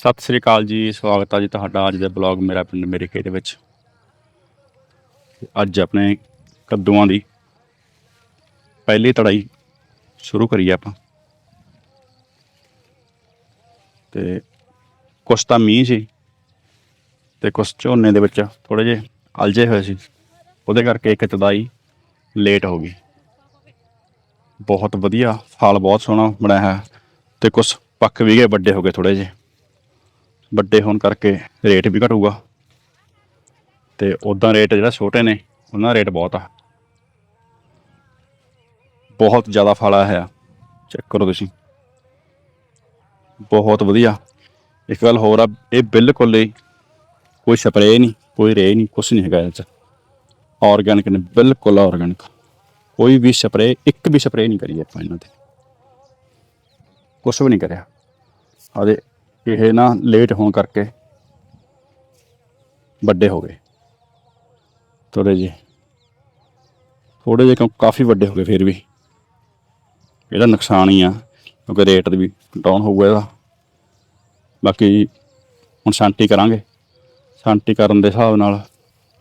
ਸਤਿ ਸ੍ਰੀ ਅਕਾਲ ਜੀ, ਸਵਾਗਤ ਹੈ ਜੀ ਤੁਹਾਡਾ ਅੱਜ ਦੇ ਬਲੌਗ ਮੇਰਾ ਪਿੰਡ ਮੇਰੇ ਖੇਤ ਵਿੱਚ। ਅੱਜ ਆਪਣੇ ਕੱਦੂਆਂ ਦੀ ਪਹਿਲੀ ਤੜਾਈ ਸ਼ੁਰੂ ਕਰੀਏ ਆਪਾਂ। ਤੇ ਕੁਛ ਤਾਂ ਮੀਂਹ ਸੀ ਤੇ ਕੁਛ ਝੋਨੇ ਦੇ ਵਿੱਚ ਥੋੜੇ ਜਿਹੇ ਅਲਝੇ ਹੋਏ ਸੀ। ਉਹਦੇ ਕਰਕੇ ਇੱਕ ਤੜਾਈ ਲੇਟ ਹੋ ਗਈ। ਬਹੁਤ ਵਧੀਆ, ਫਲ ਬਹੁਤ ਸੋਹਣਾ ਬਣਾਇਆ ਹੈ ਤੇ ਕੁਛ ਪੱਕ ਵੀ ਗਏ ਵੱਡੇ ਹੋ ਗਏ ਥੋੜੇ ਜਿਹੇ। ਵੱਡੇ ਹੋਣ ਕਰਕੇ ਰੇਟ ਵੀ ਘਟੂਗਾ। ਤੇ ਉਦਾਂ ਰੇਟ ਜਿਹੜਾ ਛੋਟੇ ਨੇ, ਉਹਨਾਂ ਦਾ ਰੇਟ ਬਹੁਤ ਆ। ਬਹੁਤ ਜ਼ਿਆਦਾ ਫਲ ਆਇਆ ਹੈ ਚੈੱਕ ਕਰੋ ਤੁਸੀਂ। ਬਹੁਤ ਵਧੀਆ। ਇੱਕ ਗੱਲ ਹੋਰ ਆ, ਇਹ ਬਿਲਕੁਲ ਹੀ ਕੋਈ ਸਪਰੇਅ ਨਹੀਂ, ਕੋਈ ਰੇ ਨਹੀਂ, ਕੁਛ ਨਹੀਂ ਹੈਗਾ ਇਹਦੇ ਚ। ਆਰਗੈਨਿਕ ਨੇ, ਬਿਲਕੁਲ ਆਰਗੈਨਿਕ ਕੋਈ ਵੀ ਸਪਰੇਅ, ਇੱਕ ਵੀ ਸਪਰੇਅ ਨਹੀਂ ਕਰੀ ਆਪਾਂ ਇਹਨਾਂ ਤੇ। ਕੁਛ ਵੀ ਨਹੀਂ ਕਰਿਆ। ਆਦੇ ਇਹ ਨਾ ਲੇਟ ਹੋਣ ਕਰਕੇ ਵੱਡੇ ਹੋ ਗਏ। ਥੋੜੇ ਜਿਹੇ। ਥੋੜੇ ਜਿਹੇ ਕਿਉਂ? ਕਾਫੀ ਵੱਡੇ ਹੋ ਗਏ ਫਿਰ ਵੀ। ਇਹਦਾ ਨੁਕਸਾਨ ਹੀ ਆ, ਕਿਉਂਕਿ ਰੇਟ ਵੀ ਡਾਊਨ ਹੋਊਗਾ ਇਹਦਾ। ਬਾਕੀ ਹੁਣ ਸ਼ਾਂਤੀ ਕਰਾਂਗੇ। ਸ਼ਾਂਤੀ ਕਰਨ ਦੇ ਹਿਸਾਬ ਨਾਲ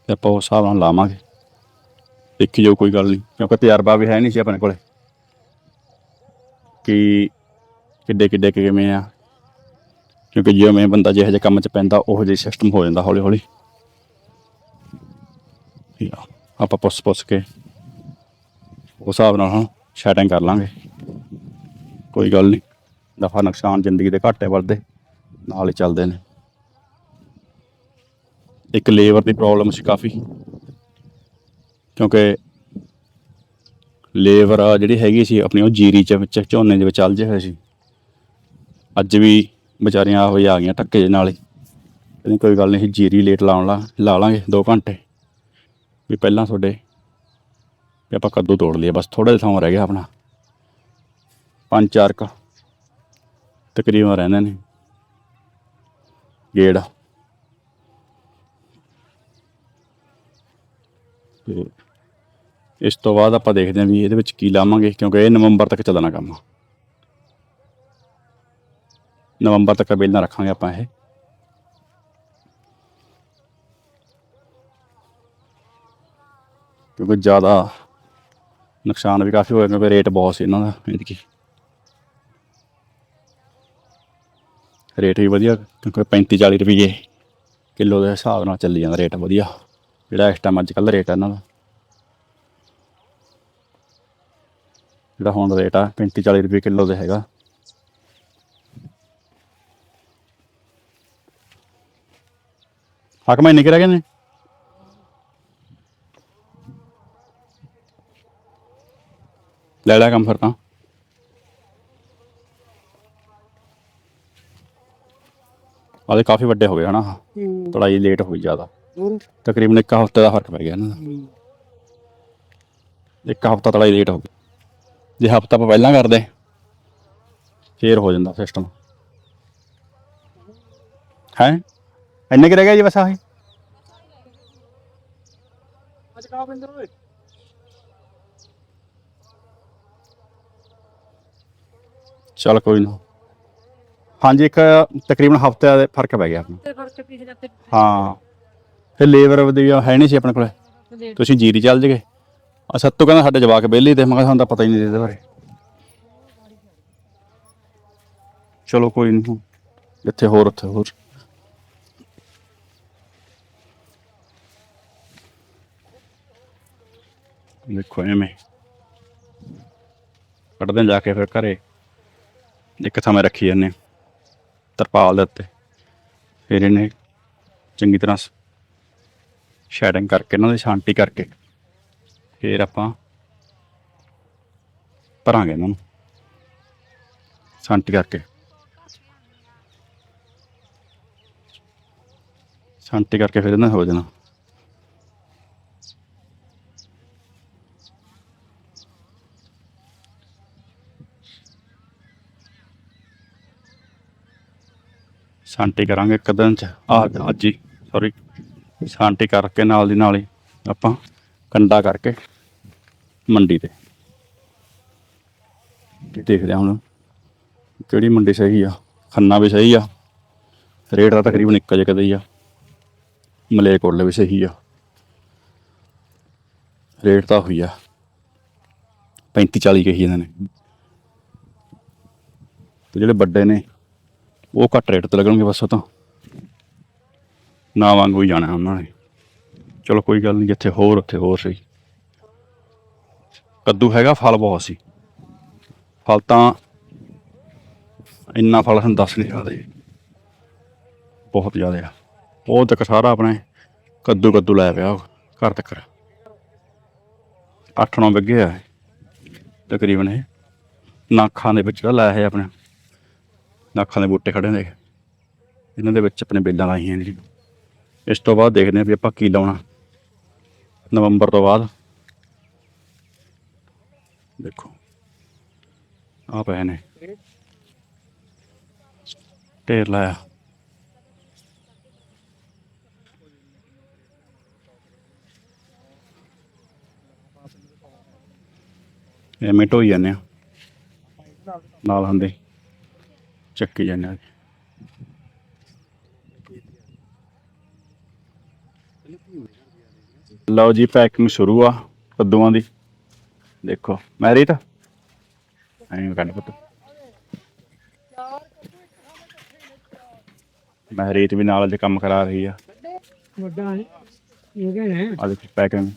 ਤੇ ਆਪਾਂ ਉਸ ਹਿਸਾਬ ਨਾਲ ਲਾਵਾਂਗੇ। ਦੇਖੀ ਜਾਓ ਕੋਈ ਗੱਲ ਨਹੀਂ। ਕਿਉਂਕਿ ਤਜਰਬਾ ਵੀ ਹੈ ਨਹੀਂ ਸੀ ਆਪਣੇ ਕੋਲੇ। ਕਿ ਕਿੱਡੇ ਕਿੱਡੇ ਕਿਵੇਂ ਆ ਕਿਉਂਕਿ ਜਿਵੇਂ ਬੰਦਾ ਜਿਹੋ ਜਿਹੇ ਕੰਮ 'ਚ ਪੈਂਦਾ, ਉਹੋ ਜਿਹਾ ਸਿਸਟਮ ਹੋ ਜਾਂਦਾ ਹੌਲੀ ਹੌਲੀ ਆਪਾਂ ਪੁੱਛ ਪੁੱਛ ਕੇ ਉਸ ਹਿਸਾਬ ਨਾਲ ਹੁਣ ਸੈਟਿੰਗ ਕਰ ਲਾਂਗੇ। ਕੋਈ ਗੱਲ ਨਹੀਂ ਦਫਾ ਨੁਕਸਾਨ ਜ਼ਿੰਦਗੀ ਦੇ ਘਾਟੇ ਵੱਧਦੇ, ਨਾਲ ਹੀ ਚੱਲਦੇ ਨੇ। ਇੱਕ ਲੇਬਰ ਦੀ ਪ੍ਰੋਬਲਮ ਸੀ ਕਾਫੀ। ਕਿਉਂਕਿ ਲੇਬਰ ਜਿਹੜੀ ਹੈਗੀ ਸੀ, ਆਪਣੀ ਉਹ ਜੀਰੀ ਚ ਵਿੱਚ, ਝੋਨੇ ਦੇ ਵਿੱਚ ਅਲਝੇ ਹੋਏ ਸੀ। ਅੱਜ ਵੀ ਵਿਚਾਰੀਆਂ ਆਹੋ ਹੋਈ ਆ ਗਈਆਂ ਟੱਕੇ ਦੇ ਨਾਲ ਹੀ। ਕਹਿੰਦੀ ਕੋਈ ਗੱਲ ਨਹੀਂ ਜੀਰੀ ਲੇਟ ਲਾਉਣ ਲਾ ਲਾ ਲਾਂਗੇ 2 ਘੰਟੇ। ਵੀ ਪਹਿਲਾਂ ਤੁਹਾਡੇ, ਵੀ ਆਪਾਂ ਕੱਦੂ ਤੋੜ ਲਈਏ, ਬਸ ਥੋੜਾ ਜਿਹਾ ਥਾਂ ਰਹਿ ਗਿਆ ਆਪਣਾ। ਪੰਜ ਚਾਰ ਕ ਤਕਰੀਬਨ ਰਹਿੰਦੇ ਨੇ। ਗੇੜ। ਤੇ ਇਸ ਤੋਂ ਬਾਅਦ ਆਪਾਂ ਦੇਖਦੇ ਹਾਂ ਵੀ ਇਹਦੇ ਵਿੱਚ ਕੀ ਲਾਵਾਂਗੇ, ਕਿਉਂਕਿ ਇਹ ਨਵੰਬਰ ਤੱਕ ਚੱਲਣਾ ਕੰਮ ਨਵੰਬਰ ਤੱਕ ਵੇਲਣਾ ਰੱਖਾਂਗੇ ਆਪਾਂ ਇਹ। ਕਿਉਂਕਿ ਜ਼ਿਆਦਾ ਨੁਕਸਾਨ ਵੀ ਕਾਫੀ ਹੋਇਆ, ਕਿਉਂਕਿ ਰੇਟ ਬਹੁਤ ਸੀ ਇਹਨਾਂ ਦਾ ਇਹਦੀ ਰੇਟ ਵੀ ਵਧੀਆ, ਕਿਉਂਕਿ 35 40 ਰੁਪਏ ਕਿਲੋ ਦੇ ਹਿਸਾਬ ਨਾਲ ਚੱਲੀ ਜਾਂਦਾ ਰੇਟ ਵਧੀਆ, ਜਿਹੜਾ ਇਸ ਟਾਈਮ ਅੱਜ ਕੱਲ੍ਹ ਰੇਟ ਆ ਇਹਨਾਂ ਦਾ। ਜਿਹੜਾ ਹੁਣ ਰੇਟ ਆ 35 40 ਰੁਪਏ ਕਿਲੋ ਦੇ ਹੈਗਾ। ਹੱਕ ਮੈਂ ਨਿਕਲ ਗਏ ਨੇ। ਲੈ ਲੈ ਕੰਮ ਫਿਰ ਤਾਂ। ਆਲੇ ਕਾਫੀ ਵੱਡੇ ਹੋ ਗਏ ਹਨਾ। ਤੜਾਈ ਲੇਟ ਹੋਈ ਜ਼ਿਆਦਾ। ਤਕਰੀਬਨ ਇੱਕ ਹਫ਼ਤੇ ਦਾ ਫ਼ਰਕ ਪੈ ਗਿਆ ਇਹਨਾਂ ਦਾ। ਇੱਕ ਹਫ਼ਤਾ ਤੜਾਈ ਲੇਟ ਹੋ ਗਈ। ਜੇ ਹਫ਼ਤਾ ਆਪਾਂ ਪਹਿਲਾਂ ਕਰਦੇ ਫੇਰ ਹੋ ਜਾਂਦਾ ਸਿਸਟਮ ਹੈ? ਇੰਨੇ ਕਿ ਰਹਿ ਗਿਆ ਜੀ ਬਸ ਆਹੀ। ਅੱਜ ਕਾ ਬਿੰਦਰ ਓਏ? ਚਲ ਕੋਈ ਨਾ। ਹਾਂਜੀ ਇੱਕ ਤਕਰੀਬਨ ਹਫ਼ਤੇ ਦਾ ਫ਼ਰਕ ਪੈ ਗਿਆ ਆਪਣਾ। ਫ਼ਰਕ ਹਾਂ। ਫਿਰ ਲੇਬਰ ਦੀ ਹੈ ਨਹੀਂ ਸੀ ਆਪਣੇ ਕੋਲੇ। ਤੁਸੀਂ ਜੀਰੀ ਚੱਲ ਜਗੇ। ਆ ਸੱਤੂ ਕਹਿੰਦਾ ਸਾਡੇ ਜਵਾਕ ਬੇਲੀ ਤੇ ਮੈਂ ਕਿਹਾ ਸਾਨੂੰ ਤਾਂ ਪਤਾ ਹੀ ਨਹੀਂ ਇਹਦੇ ਬਾਰੇ। ਚਲੋ ਕੋਈ ਨਹੀਂ। ਜਿੱਥੇ ਹੋਰ ਉੱਥੇ ਹੋਰ। ਦੇਖੋ, ਐਵੇਂ। ਕੱਢਦੇ ਜਾ ਕੇ ਫਿਰ ਘਰੇ। ਇੱਕ ਥਾਂ ਮੈਂ ਰੱਖੀ ਜਾਂਦੇ ਤਰਪਾਲ ਦੇ ਉੱਤੇ। ਫਿਰ ਇਹਨੇ ਚੰਗੀ ਤਰ੍ਹਾਂ ਸ਼ੈਡਿੰਗ ਕਰਕੇ, ਇਹਨਾਂ ਦੀ ਸ਼ਾਂਤੀ ਕਰਕੇ ਫਿਰ ਆਪਾਂ ਭਰਾਂਗੇ ਇਹਨਾਂ ਨੂੰ। ਸ਼ਾਂਤੀ ਕਰਕੇ। ਸ਼ਾਂਤੀ ਕਰਕੇ ਫਿਰ ਇਹਨਾਂ ਹੋ ਜਾਣਾ। ਸ਼ਾਂਤੀ ਕਰਾਂਗੇ ਇੱਕ ਦਿਨ ਚ। ਆ, ਅੱਜ ਹੀ ਸੌਰੀ ਸ਼ਾਂਤੀ ਕਰਕੇ ਨਾਲ ਦੀ ਨਾਲ ਹੀ ਆਪਾਂ ਕੰਡਾ ਕਰਕੇ ਮੰਡੀ ਤੇ। ਦੇਖਦੇ ਹਾਂ ਹੁਣ ਕਿਹੜੀ ਮੰਡੀ ਸਹੀ ਆ। ਖੰਨਾ ਵੀ ਸਹੀ ਆ। ਰੇਟ ਤਾਂ ਤਕਰੀਬਨ ਇੱਕ ਜਿਹਾ ਕਦੇ ਹੀ ਆ। ਮਲੇਕੋਟਲੇ ਵੀ ਸਹੀ ਆ। ਰੇਟ ਤਾਂ ਹੋਈ ਆ। 35 40 ਕਹੀ ਜਾਂਦੇ ਨੇ। ਤੇ ਜਿਹੜੇ ਵੱਡੇ ਨੇ ਉਹ ਘੱਟ ਰੇਟ ਤੇ ਲੱਗਣਗੇ ਬਸ ਉਹ ਤਾਂ। ਨਾ ਵਾਂਗੂ ਹੀ ਜਾਣਾ ਉਹਨਾਂ ਨੇ। ਚਲੋ ਕੋਈ ਗੱਲ ਨਹੀਂ, ਜਿੱਥੇ ਹੋਰ, ਉੱਥੇ ਹੋਰ ਸਹੀ। ਕੱਦੂ ਹੈਗਾ, ਫਲ ਬਹੁਤ ਸੀ। ਫਲ ਤਾਂ ਇੰਨਾ ਫਲ ਸਾਨੂੰ ਦੱਸ ਨਹੀਂ ਸਕਦੇ। ਬਹੁਤ ਜ਼ਿਆਦਾ ਆ। ਉਹ ਤੱਕ ਸਾਰਾ ਆਪਣੇ ਕੱਦੂ ਕੱਦੂ ਲੈ ਪਿਆ ਘਰ ਤੱਕ। 8-9 ਵਿੱਗੇ ਆ ਤਕਰੀਬਨ ਇਹ। ਨਾਖਾਂ ਦੇ ਵਿੱਚ ਜਿਹੜਾ ਲਾਇਆ ਹੈ ਆਪਣੇ। ਨਾਖਾਂ ਦੇ ਬੂਟੇ ਖੜੇ ਨੇ ਇਹਨਾਂ ਦੇ ਵਿੱਚ ਆਪਣੇ ਬੇਲਾਂ ਲਾਈਆਂ ਜੀ। ਇਸ ਤੋਂ ਬਾਅਦ ਦੇਖਦੇ ਹਾਂ ਵੀ ਆਪਾਂ ਕੀ ਲਾਉਣਾ। ਨਵੰਬਰ ਤੋਂ ਬਾਅਦ। ਦੇਖੋ। ਆ ਪਏ ਨੇ। ਢੇਰ ਲਾਇਆ। ਐਵੇਂ ਢੋਈ ਜਾਂਦੇ ਆ। ਨਾਲ ਹੁੰਦੇ। ਚੱਕੀ ਜਾਂਦੇ ਆ। ਲਓ ਜੀ ਪੈਕਿੰਗ ਸ਼ੁਰੂ ਆ ਕੱਦੂਆਂ ਦੀ। ਦੇਖੋ ਮੈਰਿਟ? ਐਂ ਕੰਨ ਪੁੱਤ। ਮੈਰਿਟ ਵੀ ਨਾਲ ਅੱਜ ਕੰਮ ਕਰਾ ਰਹੀ ਆ। ਵੱਡਾ ਹੈ ਇਹ ਕਹਿੰਦੇ ਅੱਜ ਪੈਕਿੰਗ।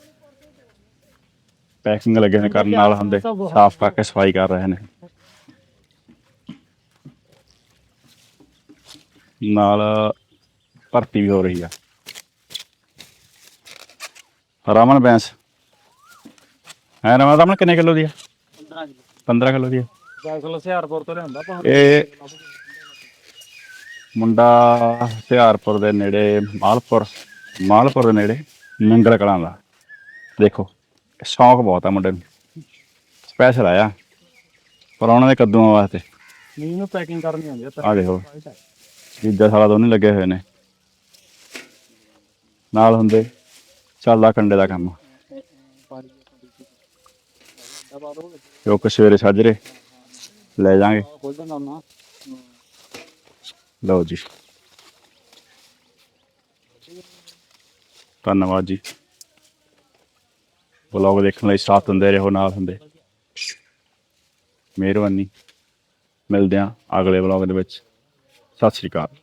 ਪੈਕਿੰਗ ਲੱਗੇ ਨੇ ਕਰਨ ਨਾਲ ਹੁੰਦੇ ਸਾਫ਼ ਕਰਕੇ ਸਫ਼ਾਈ ਕਰ ਰਹੇ ਨੇ। ਨਾਲ ਭਰਤੀ ਵੀ ਹੋ ਰਹੀ ਆ। ਰਮਨ ਬੈਂਸ। ਹੈ ਰਮਨ ਰਮਨ ਕਿੰਨੇ ਕਿਲੋ ਦੀ ਆ? 15 ਕਿਲੋ। 15 ਕਿਲੋ ਦੀ ਆ। 10 ਕਿਲੋ ਸਿਆਰਪੁਰ ਤੋਂ ਲਿਆਂਦਾ ਇਹ ਮੁੰਡਾ ਹੁਸ਼ਿਆਰਪੁਰ ਦੇ ਨੇੜੇ ਮਾਲਪੁਰ ਮਾਲਪੁਰ ਦੇ ਨੇੜੇ ਨੰਗਲ ਕਲਾਂ ਦਾ। ਦੇਖੋ ਸ਼ੌਂਕ ਬਹੁਤ ਆ ਮੁੰਡੇ ਨੂੰ। ਸਪੈਸ਼ਲ ਆਇਆ ਪਰ ਉਹਨਾਂ ਦੇ ਕੱਦੂਆਂ ਵਾਸਤੇ। ਮੀਂਹ ਨੂੰ ਪੈਕਿੰਗ ਕਰਨੀ ਆਉਂਦੀ ਹੈ ਆ ਦੇਖੋ। ਜੀਜਾ ਸਾਲਾ ਦੋਨੇ ਲੱਗੇ ਹੋਏ ਨੇ। ਨਾਲ ਹੁੰਦੇ ਚੱਲਦਾ ਕੰਡੇ ਦਾ ਕੰਮ। ਕਿਉਂਕਿ ਸਵੇਰੇ ਸਾਜਰੇ ਲੈ ਜਾਾਂਗੇ। ਲਓ ਜੀ। ਧੰਨਵਾਦ ਜੀ। ਬਲੌਗ ਦੇਖਣ ਲਈ ਸਾਥ ਦਿੰਦੇ ਰਹੋ, ਨਾਲ ਹੁੰਦੇ। ਮਿਹਰਬਾਨੀ। ਮਿਲਦੇ ਹਾਂ ਅਗਲੇ ਬਲੌਗ ਦੇ ਵਿੱਚ। ਸਤਿ ਸ੍ਰੀ ਅਕਾਲ